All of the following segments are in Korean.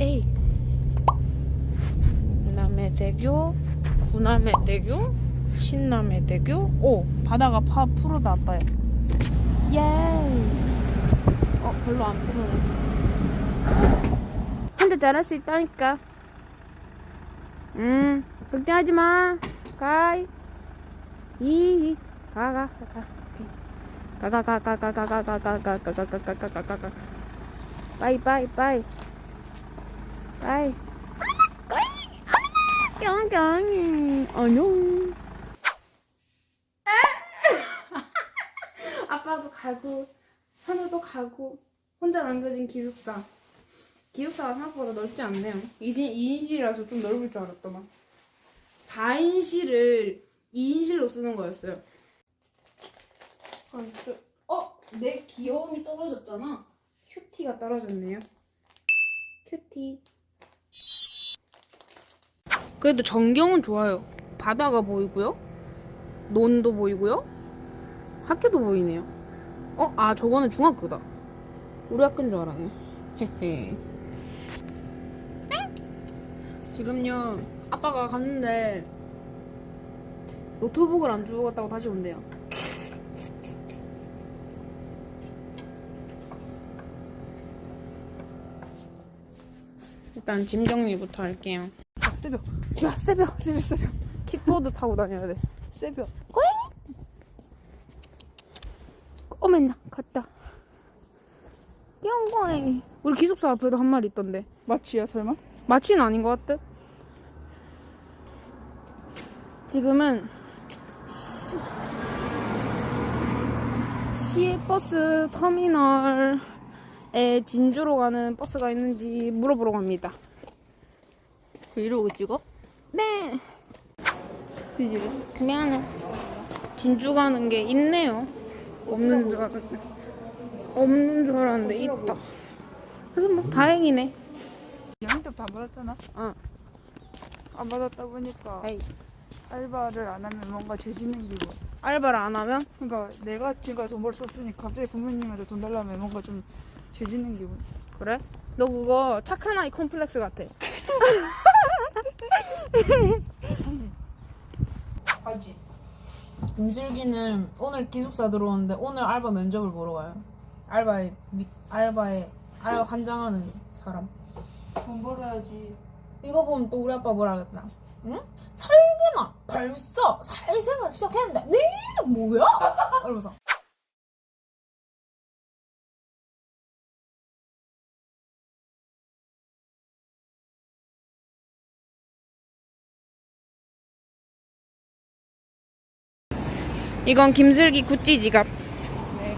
에이. 남해대교, 구남해대교, 신남해대교. 오, 바다가 파 푸르다 아빠야. 예. 어, 별로 안 푸르네. 혼자 잘할 수 있다니까. 음, 걱정하지 마. 가이. 이, 가, 가, 가, 가. 가, 가, 가, 가, 가, 가, 가, 가, 가, 가, 가, 가, 가, 가, 가, 가, 가, 가. 빠이, 빠이, 빠이. 빠이. 뿅뿅. 안녕. 아빠도 가고, 현우도 가고, 혼자 남겨진 기숙사. 기숙사가 생각보다 넓지 않네요. 2인, 2인실이라서 좀 넓을 줄 알았더만. 4인실을 2인실로 쓰는 거였어요. 어? 내 귀여움이 떨어졌잖아. 큐티가 떨어졌네요. 큐티. 그래도 전경은 좋아요. 바다가 보이고요. 논도 보이고요. 학교도 보이네요. 어? 아 저거는 중학교다. 우리 학교인 줄 알았네. 헤헤. 지금요 아빠가 갔는데 노트북을 안 주고 갔다고 다시 온대요. 일단 짐 정리부터 할게요. 아, 새벽. 야, 새벽. 새벽, 새벽. 킥보드 타고 다녀야 돼. 새벽. 꼬잉! 꼬맨나 갔다. 뿅꼬잉. 우리 기숙사 앞에도 한 마리 있던데. 마치야 설마? 마치는 아닌 것 같아. 지금은 시... 시외버스 터미널에 진주로 가는 버스가 있는지 물어보러 갑니다. 이러고 찍어? 네, 뒤집어 미안해. 진주 가는 게 있네요. 없는 줄 알았는데. 없는 줄 알았는데 있다. 그래서 뭐 다행이네. 양접 다 받았잖아 응. 안 받았다 보니까 에이. 알바를 안 하면 뭔가 죄지는 기분 알바를 안 하면 그러니까 내가 지금까지 돈 벌어 썼으니까 갑자기 부모님한테 돈 달라면 뭔가 좀 죄지는 기분 그래? 너 그거 착한 아이 콤플렉스 같아. 하지 김슬기는 오늘 기숙사 들어오는데 오늘 알바 면접을 보러 가요. 알바에 미, 알바에 알 환장하는 사람. 돈 벌어야지 이거 보면 또 우리 아빠 뭐라 하겠다. 응? 살기나 벌써 사회생활 시작했는데 너희는 뭐야? 이러면서. 이건 김슬기 구찌 지갑. 네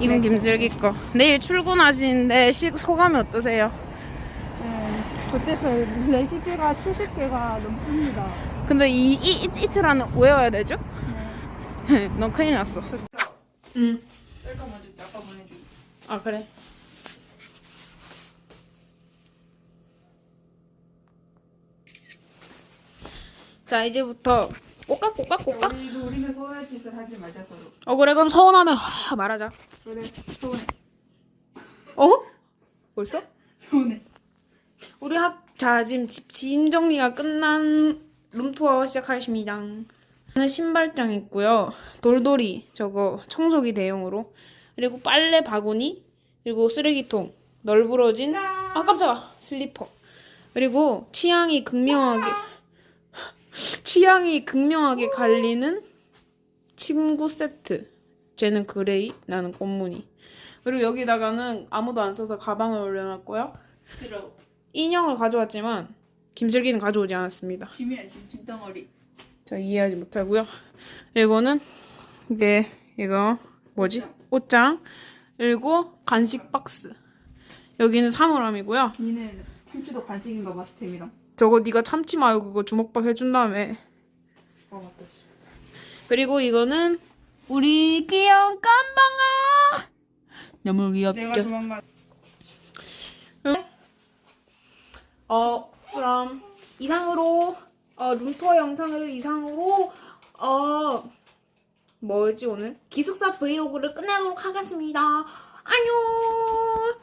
이건 김슬기 거. 내일 출근하시는데 시, 소감이 어떠세요? 네 그때서 레시피가 70개가 넘습니다 근데 이, 이, 이 이 틀 안에 외워야 되죠? 넌 큰일 났어. 응. 셀카 먼저 아까 보내줘 아 그래. 자 이제부터 꼬깍 꼬깍 꼬깍. 우리, 우리는 서운할 짓을 하지 말자 서로 어 그래 그럼 서운하면 하, 말하자. 그래 서운해 어? 벌써? 서운해 우리 학, 자, 지금 집, 짐 정리가 끝난 룸투어 시작하겠습니다. 저는 신발장 있고요. 돌돌이, 저거, 청소기 대용으로. 그리고 빨래 바구니, 그리고 쓰레기통, 널브러진, 아, 깜짝아, 슬리퍼. 그리고 취향이 극명하게, 취향이 극명하게 갈리는 침구 세트. 쟤는 그레이, 나는 꽃무늬. 그리고 여기다가는 아무도 안 써서 가방을 올려놨고요. 들어 인형을 가져왔지만 김슬기는 가져오지 않았습니다. 짐이야 짐 짐덩어리 저 이해하지 못하고요. 그리고는 이게 이거 뭐지? 옷장 그리고 간식 박스. 여기는 사물함이고요. 니네 참치도 간식인가 봐 스팸이랑 저거 네가 참치 마요 그거 주먹밥 해준 다음에 아 맞다 그리고 이거는 우리 귀여운 깜방아. 너무 내가 귀엽죠? 조만간 어 그럼 이상으로 어 룸투어 영상을 이상으로 어 뭐지 오늘 기숙사 브이로그를 끝내도록 하겠습니다. 안녕.